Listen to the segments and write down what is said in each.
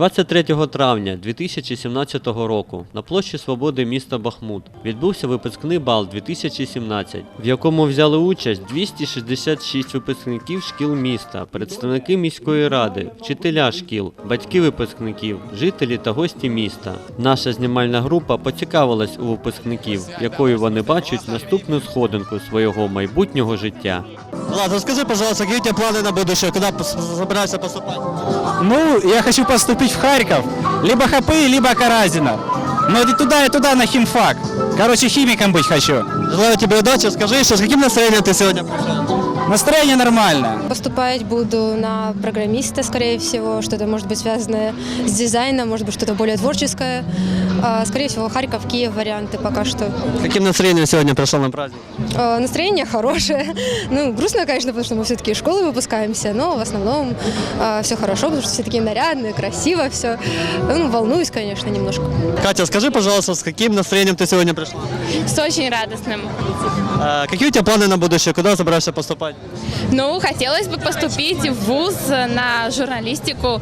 23 травня 2017 року на площі Свободи міста Бахмут відбувся випускний бал 2017, в якому взяли участь 266 випускників шкіл міста, представники міської ради, вчителя шкіл, батьки випускників, жителі та гості міста. Наша знімальна група поцікавилась у випускників, якою вони бачать наступну сходинку свого майбутнього життя. Влад, расскажи, пожалуйста, какие у тебя планы на будущее? Куда пос- собираешься поступать? Ну, я хочу поступить в Харьков. Либо Хапы, либо Каразина. Но и туда, и туда на химфак. Короче, химиком быть хочу. Желаю тебе удачи. Скажи еще, с каким настроением ты сегодня пришел? Настроение нормальное. Поступать буду на программиста, скорее всего, что-то может быть связанное с дизайном, может быть что-то более творческое. А, Скорее всего, Харьков, Киев варианты пока что. Каким настроением сегодня пришел на праздник? А, Настроение хорошее. Ну, грустно, конечно, потому что мы все-таки из школы выпускаемся, но в основном все хорошо, потому что все такие нарядные, красиво все. Ну, волнуюсь, конечно, немножко. Катя, скажи, пожалуйста, с каким настроением ты сегодня пришла? С очень радостным. А, какие у тебя планы на будущее? Куда собираешься поступать? Ну, хотелось бы поступить в ВУЗ на журналистику.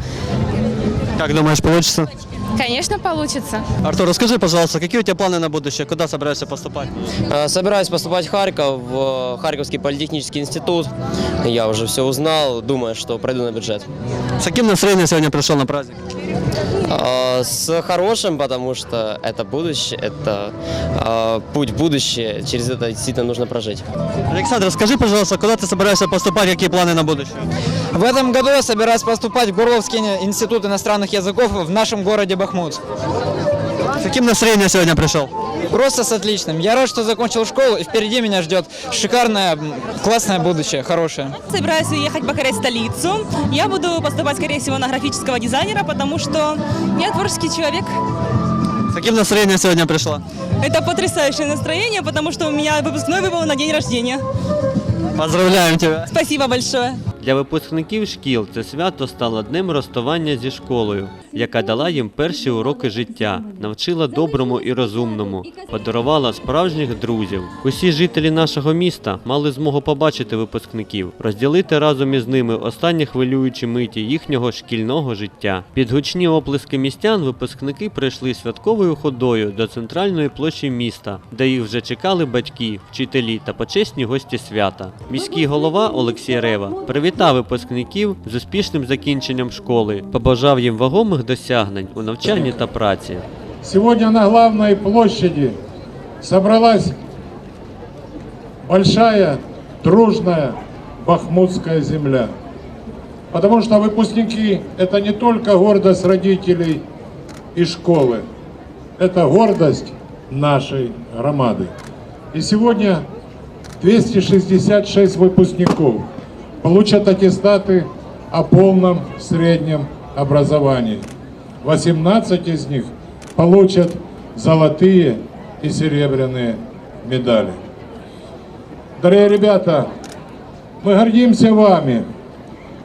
Как думаешь, получится? Конечно, получится. Артур, расскажи, пожалуйста, какие у тебя планы на будущее? Куда собираешься поступать? Э, Собираюсь поступать в Харьков, в Харьковский политехнический институт. Я уже все узнал, думаю, что пройду на бюджет. С каким настроением сегодня пришел на праздник? А, С хорошим, потому что это будущее, это а, путь в будущее, через это действительно нужно прожить. Александр, скажи, пожалуйста, куда ты собираешься поступать, какие планы на будущее? В этом году я собираюсь поступать в Горловский институт иностранных языков в нашем городе Бахмут. С каким настроением сегодня пришел? Просто с отличным. Я рад, что закончил школу, и впереди меня ждет шикарное, классное будущее, хорошее. Собираюсь уехать покорять столицу. Я буду поступать, скорее всего, на графического дизайнера, потому что я творческий человек. С каким настроением сегодня пришла? Это потрясающее настроение, потому что у меня выпускной выпал на день рождения. Поздравляем тебя! Спасибо большое. Для випускників шкіл це свято стало днем розставання зі школою, яка дала їм перші уроки життя, навчила доброму і розумному, подарувала справжніх друзів. Усі жителі нашого міста мали змогу побачити випускників, розділити разом із ними останні хвилюючі миті їхнього шкільного життя. Під гучні оплески містян випускники прийшли святковою ходою до центральної площі міста, де їх вже чекали батьки, вчителі та почесні гості свята. Міський голова Олексій Рева привітав випускників з успішним закінченням школи, побажав їм вагомих досягнень у навчанні та праці. Сегодня на главной площади собралась большая, дружная бахмутская земля. Потому что выпускники – это не только гордость родителей и школы, это гордость нашей громады. И сегодня 266 выпускников получат аттестаты о полном среднем образовании. 18 из них получат золотые и серебряные медали. Дорогие ребята, мы гордимся вами.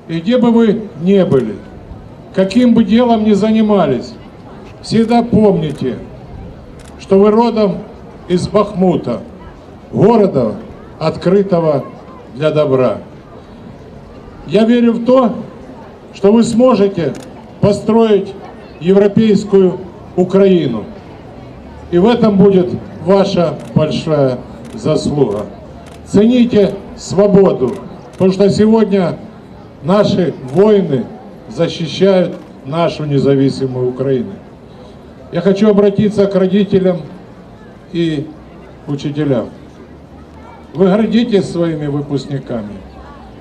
И где бы вы ни были, каким бы делом ни занимались, всегда помните, что вы родом из Бахмута, города, открытого для добра. Я верю в то, что вы сможете построить европейскую Украину. И в этом будет ваша большая заслуга. Цените свободу, потому что сегодня наши воины защищают нашу независимую Украину. Я хочу обратиться к родителям и учителям. Вы гордитесь своими выпускниками.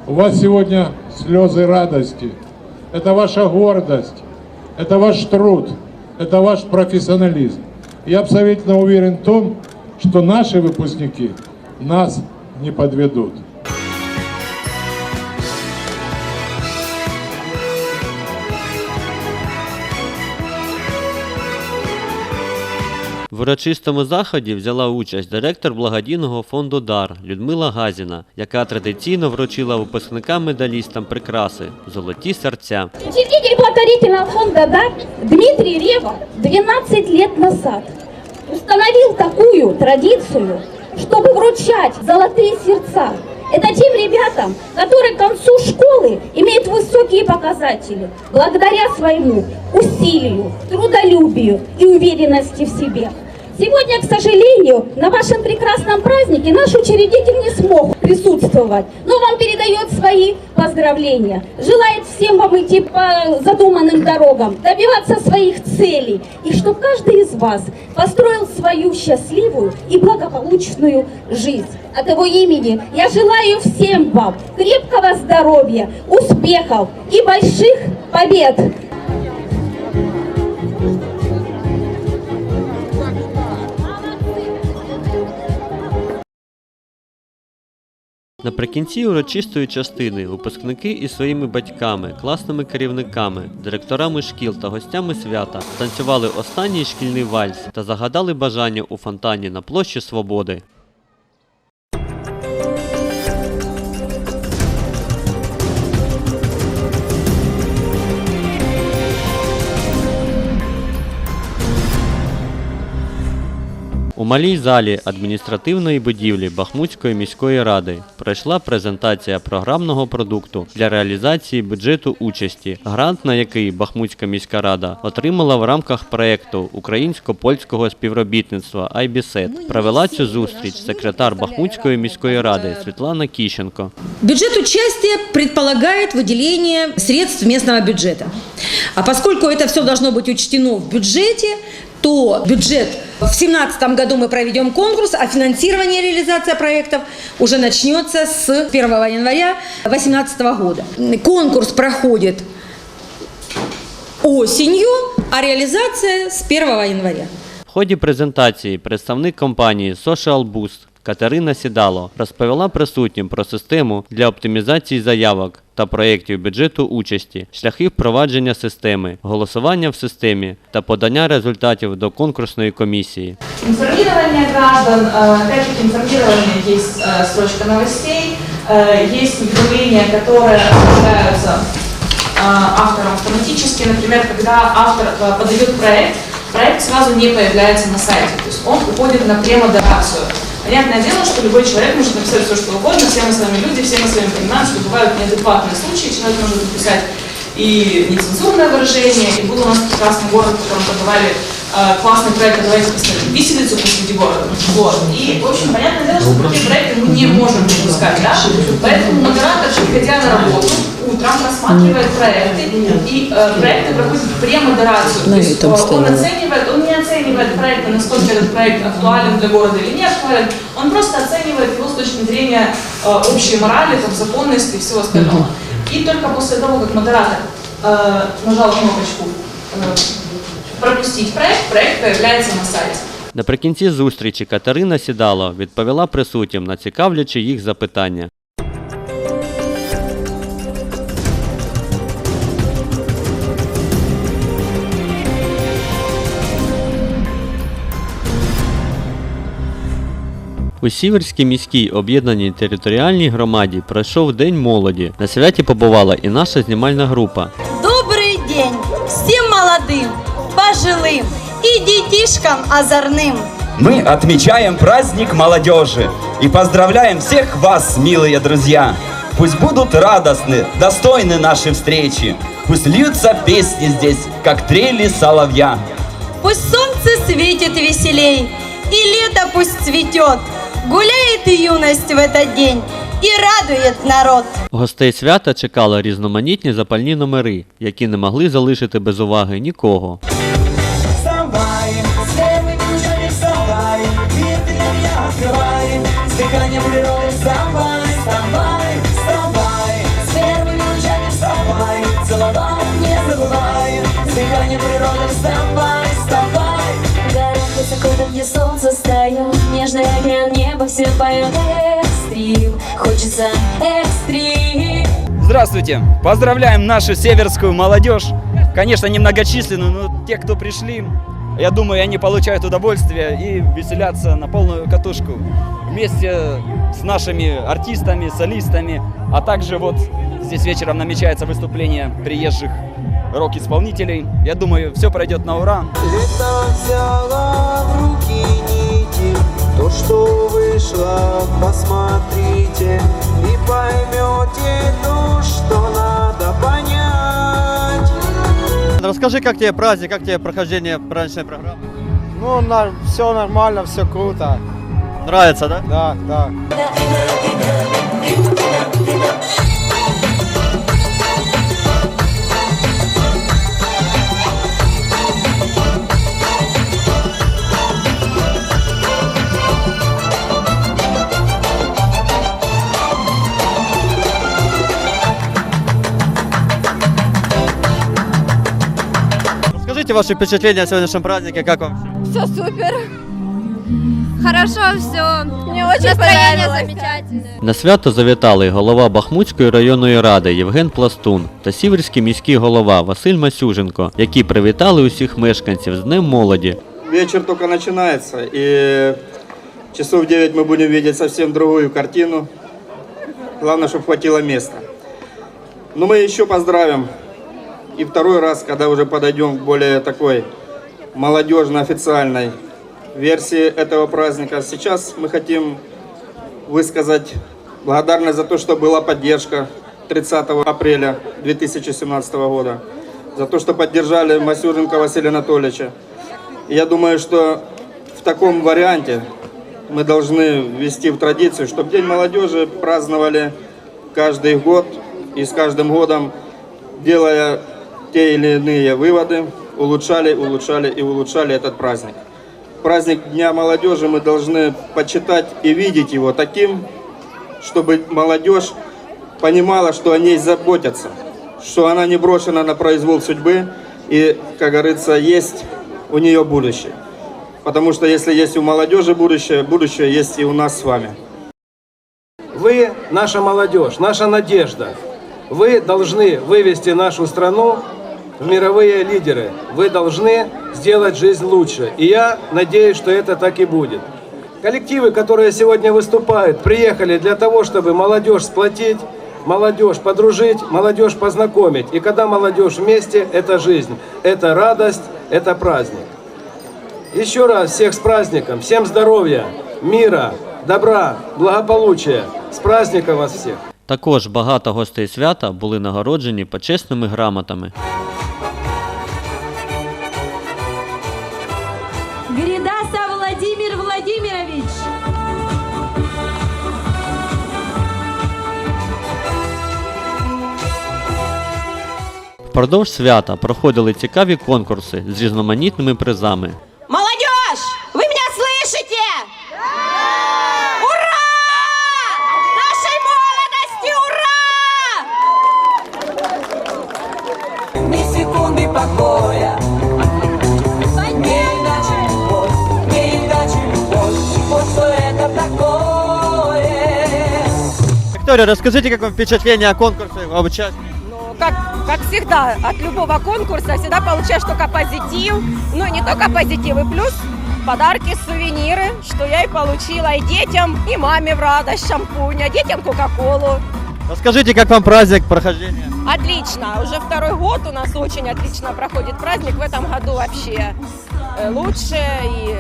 У вас сегодня слезы радости. Это ваша гордость, это ваш труд, это ваш профессионализм. Я абсолютно уверен в том, что наши выпускники нас не подведут. урочистому заході взяла участь директор благодійного фонду Дар Людмила Газіна, яка традиційно вручила випускникам медалістам прикраси золоті серця. Учредитель благотворительного фонда «Дар» Дмитрий Рева 12 лет назад установил такую традицию, чтобы вручать золотые сердца. Это тем ребятам, которые к концу школы школы имеют высокие показатели благодаря своему усилию, трудолюбию и уверенности в себе. Сегодня, к сожалению, на вашем прекрасном празднике наш учредитель не смог присутствовать, но вам передает свои поздравления. Желает всем вам идти по задуманным дорогам, добиваться своих целей, и чтобы каждый из вас построил свою счастливую и благополучную жизнь. От его имени я желаю всем вам крепкого здоровья, успехов и больших побед! Наприкінці урочистої частини випускники із своїми батьками, класними керівниками, директорами шкіл та гостями свята танцювали останній шкільний вальс та загадали бажання у фонтані на площі Свободи. У малій залі адміністративної будівлі Бахмутської міської ради пройшла презентація програмного продукту для реалізації бюджету участі, грант на який Бахмутська міська рада отримала в рамках проєкту українсько-польського співробітництва IBSET. Провела цю зустріч секретар Бахмутської міської ради Світлана Кіщенко. Бюджет участия предполагает выделение средств местного бюджета. А поскольку это все должно быть учтено в бюджете, то бюджет в 2017 году мы проведем конкурс, а финансирование и реализация проектов уже начнется с 1 января 2018 года. Конкурс проходит осенью, а реализация с 1 января. В ході презентації представник компанії Social Boost Катерина Сідало розповіла присутнім про систему для оптимізації заявок та проєктів бюджету участі, шляхи впровадження системи, голосування в системі та подання результатів до конкурсної комісії. Информирование граждан, э, опять-таки информирование есть э, строчка новостей, э, есть уведомления, которые отправляются э, авторам автоматически. Например, когда автор э, подает проект, проект сразу не появляется на сайте, то есть он уходит на премодерацию. Понятное дело, что любой человек может написать все, что угодно, все мы с вами люди, все мы с вами понимаем, что бывают неадекватные случаи, человек может написать и нецензурное выражение, и был у нас прекрасный город, в котором подавали э, классный проект, а давайте поставим виселицу посреди города. Вот. И, в общем, понятное дело, что такие проекты мы не можем пропускать, да? Поэтому модератор, приходя на работу, утром рассматривает проекты, и э, проекты проходят премодерацию. То есть э, он оценивает, он не оценивает проекты, насколько этот проект актуален для города или не актуален, он просто оценивает его с точки зрения э, общей морали, там, законности и всего остального. И только после того, как модератор э, нажал кнопочку э, «Пропустить проект», проект появляется на сайте. Наприкінці зустрічі Катерина Сідало відповіла присутнім на цікавлячі їх запитання. У Сіверській міській об'єднаній територіальній громаді пройшов День молоді. На святі побувала і наша знімальна група. Добрый день всем молодым, пожилым и детишкам озорным. Мы отмечаем праздник молодежи и поздравляем всех вас, милые друзья. Пусть будут радостны, достойны наши встречи. Пусть льются песни здесь, как трели соловья. Пусть солнце светит веселей, и лето пусть цветет. Гуляет и юность в этот день, и радует народ. Гостей свята чекали різноманітні запальні номери, які не могли залишити без уваги нікого. Вставай, с первыми лучами вставай, ветром я открывай, с дыханием природы вставай, вставай, вставай, с первыми лучами вставай, целовать не забывай, с дыханием природы вставай, вставай. Город высоко, там, где солнце встает Нежный океан, небо все поет Экстрим, хочется экстрим Здравствуйте! Поздравляем нашу северскую молодежь. Конечно, немногочисленную, но те, кто пришли, я думаю, они получают удовольствие и веселятся на полную катушку. Вместе с нашими артистами, солистами, а также вот здесь вечером намечается выступление приезжих рок-исполнителей. Я думаю, все пройдет на ура. Лето взяла в руки Расскажи, как тебе праздник, как тебе прохождение праздничной программы? Ну, все нормально, все круто. Нравится, да? Да, да. Расскажите ваши впечатления о сегодняшнем празднике, как вам? Все супер. Хорошо все. Мне очень Настроение замечательное. На свято завітали голова Бахмутської районної ради Євген Пластун та сіверський міський голова Василь Масюженко, які привітали усіх мешканців з Днем молоді. Вечер только начинается, и часов 9 мы будем видеть совсем другую картину. Главное, чтобы хватило места. Но мы еще поздравим. И второй раз, когда уже подойдем к более такой молодежно-официальной версии этого праздника. Сейчас мы хотим высказать благодарность за то, что была поддержка 30 апреля 2017 года, за то, что поддержали Масюренко Василия Анатольевича. Я думаю, что в таком варианте мы должны ввести в традицию, чтобы День молодежи праздновали каждый год и с каждым годом, делая те или иные выводы, улучшали, улучшали и улучшали этот праздник. Праздник Дня молодежи мы должны почитать и видеть его таким, чтобы молодежь понимала, что о ней заботятся, что она не брошена на произвол судьбы и, как говорится, есть у нее будущее. Потому что если есть у молодежи будущее, будущее есть и у нас с вами. Вы наша молодежь, наша надежда. Вы должны вывести нашу страну мировые лидеры. Вы должны сделать жизнь лучше. И я надеюсь, что это так и будет. Коллективы, которые сегодня выступают, приехали для того, чтобы молодежь сплотить, молодежь подружить, молодежь познакомить. И когда молодежь вместе, это жизнь, это радость, это праздник. Еще раз всех с праздником, всем здоровья, мира, добра, благополучия. С праздником вас всех! Також багато гостей свята були нагороджені почесними грамотами. Впродовж свята проходили цікаві конкурси з різноманітними призами. Молодежь! Вы меня слышите? Ура! Нашей молодости ура! Ни секунды покоя Не иначе любовь, не иначе любовь Вот что это такое Виктория, расскажите, как вам впечатление о конкурсе, об участии? как, как всегда, от любого конкурса всегда получаешь только позитив. Ну, не только позитив, и плюс подарки, сувениры, что я и получила и детям, и маме в радость шампунь, а детям Кока-Колу. Расскажите, как вам праздник прохождения? Отлично, уже второй год у нас очень отлично проходит праздник. В этом году вообще э, лучше и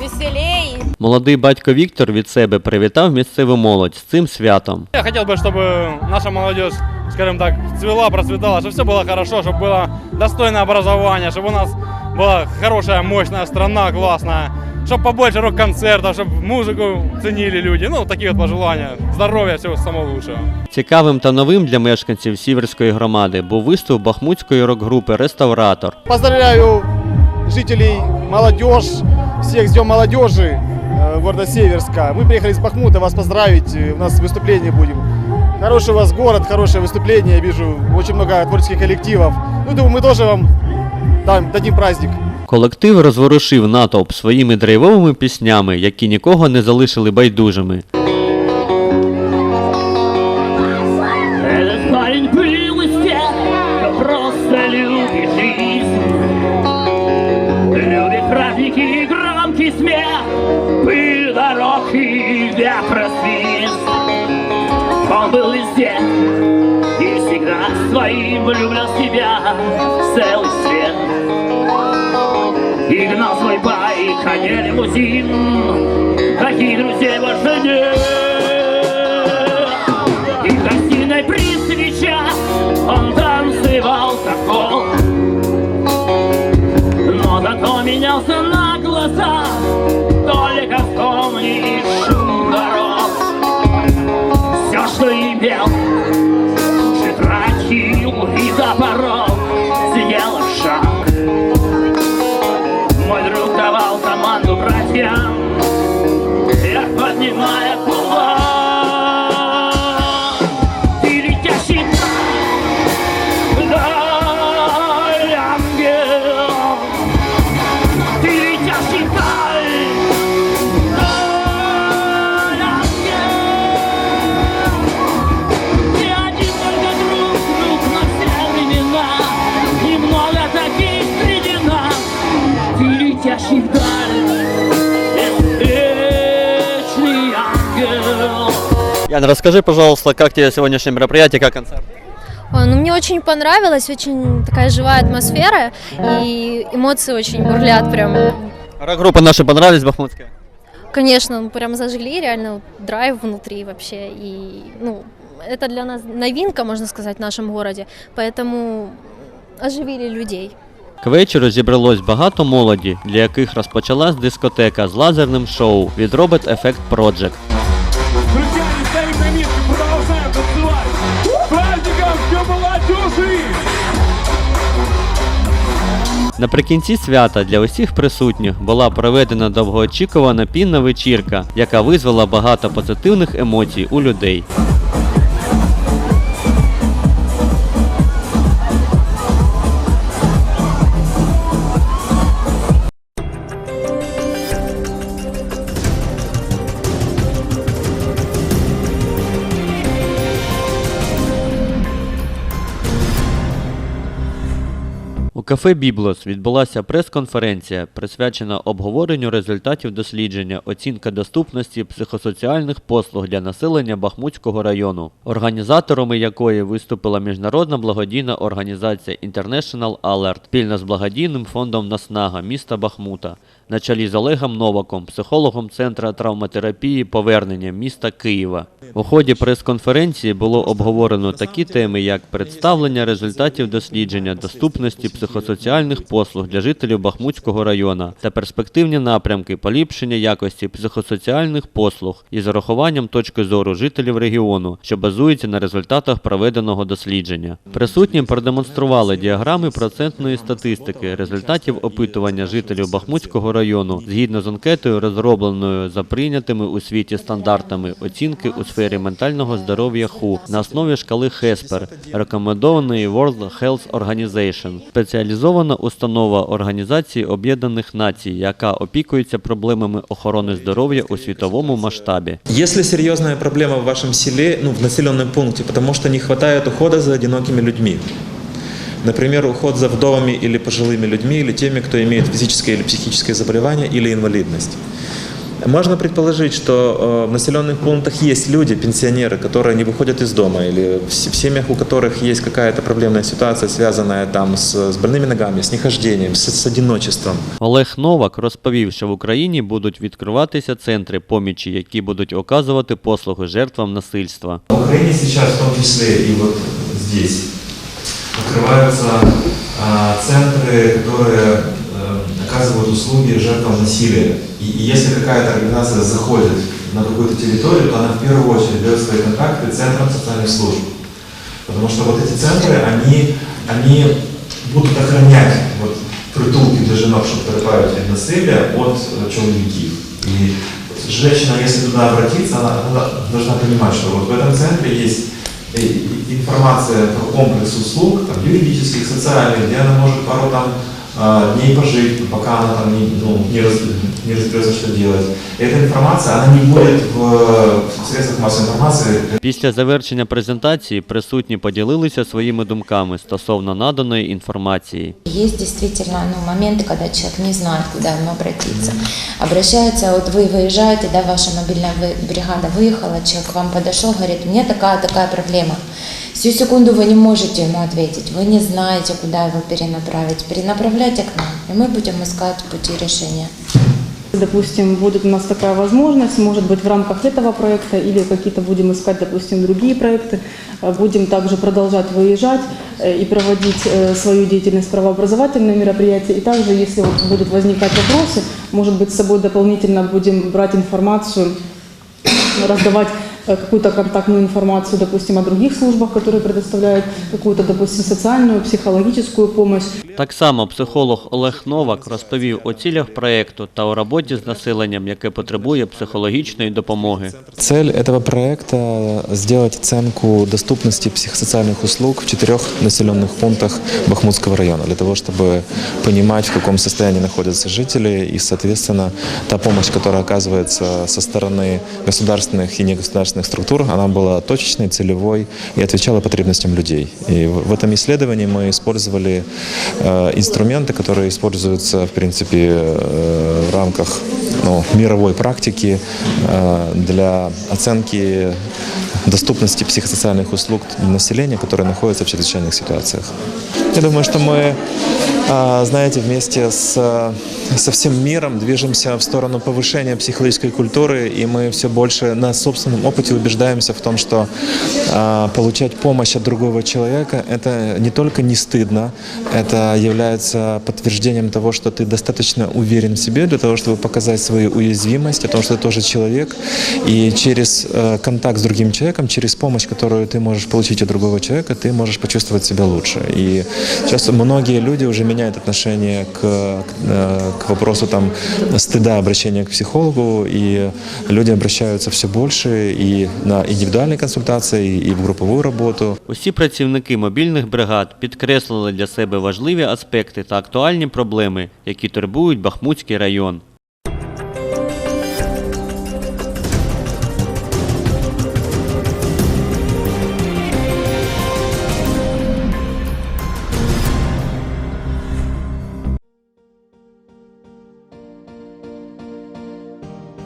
веселее. и Молодий батько Віктор від себе привітав місцеву молодь з цим святом. Я хотел бы, чтобы наша молодежь, скажем так, цвела, процветала, чтобы все было хорошо, чтобы было достойное образование, чтобы у нас была хорошая, мощная страна, классная, чтобы побольше рок-концертов, чтобы музыку ценили люди. Ну, такие вот пожелания. Здоровья, всего самого лучшего. Цікавим та новим для мешканців Сіверської громади був виступ бахмутської рок-групи Реставратор. Поздравляю жителей, молодежь, всех с Днем молодежи э, города Северска. Мы приехали из Бахмута вас поздравить, э, у нас выступление будем. Хороший у вас город, хорошее выступление, я вижу очень много творческих коллективов. Ну, думаю, мы тоже вам дам, дадим праздник. Колектив розворушив натовп своїми драйвовими піснями, які нікого не залишили байдужими. Влюблен в себя в целый свет И гнал свой байк, а не лимузин Какие друзей больше нет my Яна, расскажи, пожалуйста, как тебе сегодняшнее мероприятие, как концерт? Ой, ну мне очень понравилось, очень такая живая атмосфера, и эмоции очень бурлят прям. Рок-группа наша понравились, бахмутская? Конечно, ну, прям зажгли, реально вот драйв внутри вообще, и ну, это для нас новинка, можно сказать, в нашем городе, поэтому оживили людей. К вечору зібралось багато молоді, для яких розпочалась дискотека з лазерним шоу від Robot Effect Project. Наприкінці свята для усіх присутніх була проведена довгоочікувана пінна вечірка, яка визвала багато позитивних емоцій у людей. Кафе Біблос відбулася прес-конференція, присвячена обговоренню результатів дослідження оцінка доступності психосоціальних послуг для населення Бахмутського району, організаторами якої виступила міжнародна благодійна організація International Alert спільно з благодійним фондом Наснага міста Бахмута на чолі з Олегом Новаком, психологом Центру травматерапії повернення міста Києва. У ході прес-конференції було обговорено такі теми, як представлення результатів дослідження доступності психосоціальних послуг для жителів Бахмутського району та перспективні напрямки поліпшення якості психосоціальних послуг із урахуванням точки зору жителів регіону, що базується на результатах проведеного дослідження. Присутнім продемонстрували діаграми процентної статистики результатів опитування жителів Бахмутського району згідно з анкетою, розробленою за прийнятими у світі стандартами оцінки у сфері ментального здоров'я ХУ на основі шкали Хеспер, рекомендованої World Health Organization, спеціалізована установа Організації Об'єднаних Націй, яка опікується проблемами охорони здоров'я у світовому масштабі. Если серьезная проблема в вашем селе, ну, в населенном пункте, потому что не хватает ухода за одинокими людьми. Например, уход за вдовами или пожилыми людьми, или теми, кто имеет физическое или психическое заболевание или инвалидность. Можно предположить, что э, в населенных пунктах есть люди, пенсионеры, которые не выходят из дома, или в с- в семьях, у которых есть какая-то проблемная ситуация, связанная там с, с больными ногами, с нехождением, с, с одиночеством. Олег Новак розповів, що в Україні будуть відкриватися центри помічі, які будуть оказувати послуги жертвам насильства. В Украине сейчас, в том числе и вот здесь, открываются а, центры, которые э, оказывают услуги жертвам насилия. И, и если какая-то организация заходит на какую-то территорию, то она в первую очередь дает свои контакты центрам социальных служб. Потому что вот эти центры, они, они будут охранять вот, притулки для жінок, що потерпають від насилля, от э, чоловіків. И женщина, если туда обратиться, она, она должна понимать, что вот в этом центре есть э, и- информация про комплекс услуг, там, юридических, социальных, где она может пару там а, дней пожить, пока она там не, ну, не, раз, не разберется, что делать. И эта информация, она не будет в, в средствах массовой информации, Після завершення презентації присутні поділилися своїми думками стосовно наданої інформації. Есть действительно ну, моменты, когда человек не знает, куда ему обратиться. Обращается, вот вы выезжаете, да, ваша мобильная вы- бригада выехала, человек к вам подошел, говорит, у меня такая-такая проблема. Всю секунду вы не можете ему ответить, вы не знаете, куда его перенаправить. Перенаправляйте к нам, и мы будем искать пути решения. Допустим, будет у нас такая возможность, может быть, в рамках этого проекта или какие-то будем искать, допустим, другие проекты. Э, Будем также продолжать выезжать э, и проводить э, свою деятельность, правообразовательные мероприятия. И также, если будут возникать вопросы, может быть, с собой дополнительно будем брать информацию, раздавать какую-то контактную информацию, допустим, о других службах, которые предоставляют какую-то, допустим, социальную, психологическую помощь. Так само психолог Олег Новак розповів о цілях проекту та у роботі з населенням, яке потребує психологічної допомоги. Цель этого проекта – сделать оценку доступности психосоциальных услуг в четырех населенных пунктах Бахмутского района, для того, чтобы понимать, в каком состоянии находятся жители, и, соответственно, та помощь, которая оказывается со стороны государственных и негосударственных структур, она была точечной, целевой и отвечала потребностям людей. И в в этом исследовании мы использовали э, инструменты, которые используются, в принципе, э, в рамках ну, мировой практики э, для оценки доступности психосоциальных услуг населения, которое находится в чрезвычайных ситуациях. Я думаю, что мы, а, знаете, вместе с, со всем миром движемся в сторону повышения психологической культуры, и мы все больше на собственном опыте убеждаемся в том, что а, получать помощь от другого человека – это не только не стыдно, это является подтверждением того, что ты достаточно уверен в себе для того, чтобы показать свою уязвимость, о том, что ты тоже человек, и через э, контакт с другим человеком, через помощь, которую ты можешь получить от другого человека, ты можешь почувствовать себя лучше. И сейчас многие люди уже меняют отношение к, к, э, к вопросу там, стыда обращения к психологу, и люди обращаются все больше и на индивидуальные консультации, и в групповую работу. Усі працівники мобільних бригад підкреслили для себе важливі аспекти та актуальні проблеми, які турбують Бахмутський район.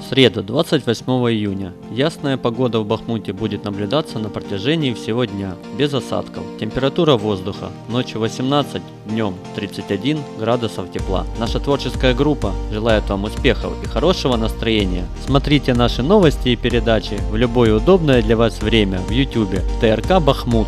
Среда, 28 июня. Ясная погода в Бахмуте будет наблюдаться на протяжении всего дня, без осадков. Температура воздуха ночью 18, днем 31 градусов тепла. Наша творческая группа желает вам успехов и хорошего настроения. Смотрите наши новости и передачи в любое удобное для вас время в YouTube ТРК Бахмут.